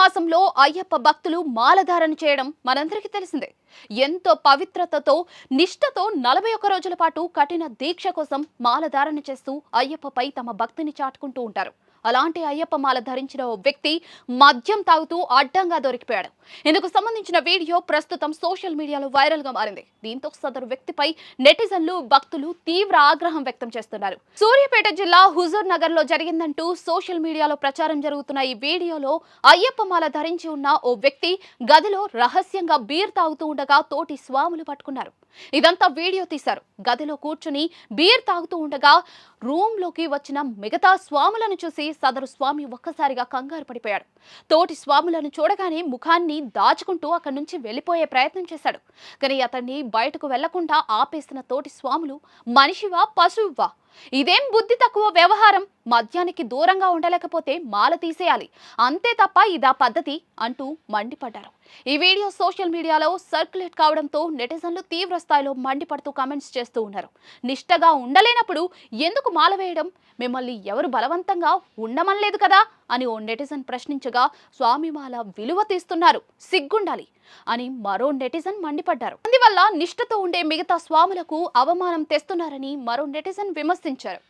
మాసంలో అయ్యప్ప భక్తులు మాలధారణ చేయడం మనందరికీ తెలిసిందే. ఎంతో పవిత్రతతో నిష్ఠతో నలభై ఒక్క రోజుల పాటు కఠిన దీక్ష కోసం మాలధారణ చేస్తూ అయ్యప్పపై తమ భక్తిని చాటుకుంటూ ఉంటారు. అలాంటి అయ్యప్ప మాల ధరించిన ఓ వ్యక్తి మద్యం తాగుతూ అడ్డంగా దొరికిపోయాడు. ఇందుకు సంబంధించిన వీడియో ప్రస్తుతం సోషల్ మీడియాలో వైరల్గా మారింది. దీంతో సదరు వ్యక్తిపై నెటిజన్లు భక్తులు తీవ్ర ఆగ్రహం వ్యక్తం చేస్తున్నారు. సూర్యాపేట జిల్లా హుజూర్ నగర్లో జరిగిందంటూ సోషల్ మీడియాలో ప్రచారం జరుగుతున్న ఈ వీడియోలో అయ్యప్ప మాల ధరించి ఉన్న ఓ వ్యక్తి గదిలో రహస్యంగా బీర్ తాగుతూ ఉండగా తోటి స్వాములు పట్టుకున్నారు. ఇదంతా వీడియో తీశారు. గదిలో కూర్చుని బీర్ తాగుతూ ఉండగా రూమ్లోకి వచ్చిన మిగతా స్వాములను చూసి సదరు స్వామి ఒక్కసారిగా కంగారు పడిపోయాడు. తోటి స్వాములను చూడగానే ముఖాన్ని దాచుకుంటూ అక్కడి నుంచి వెళ్ళిపోయే ప్రయత్నం చేశాడు. కానీ అతన్ని బయటకు వెళ్ళకుండా ఆపేసిన తోటి స్వాములు మనిషివా పశువువా? ఇదేం బుద్ధి తక్కువ వ్యవహారం? మద్యానికి దూరంగా ఉండలేకపోతే మాల తీసేయాలి. అంతే తప్ప ఇదా పద్ధతి అంటూ మండిపడ్డారు. ఈ వీడియో సోషల్ మీడియాలో సర్క్యులేట్ కావడంతో నెటిజన్లు తీవ్ర స్థాయిలో మండిపడుతూ కామెంట్స్ చేస్తూ ఉన్నారు. నిష్టగా ఉండలేనప్పుడు ఎందుకు మాల వేయడం? మిమ్మల్ని ఎవరు బలవంతంగా ఉండమనలేదు కదా అని ఓ నెటిజన్ ప్రశ్నించగా స్వామిమాల విలువ తీస్తున్నారు. సిగ్గుండాలి. అని మరో నెటిజన్ మండిపడ్డారు. అందువల్ల నిష్ఠతో ఉండే మిగతా స్వాములకు అవమానం తెస్తున్నారని మరో నెటిజన్ విమర్శించారు.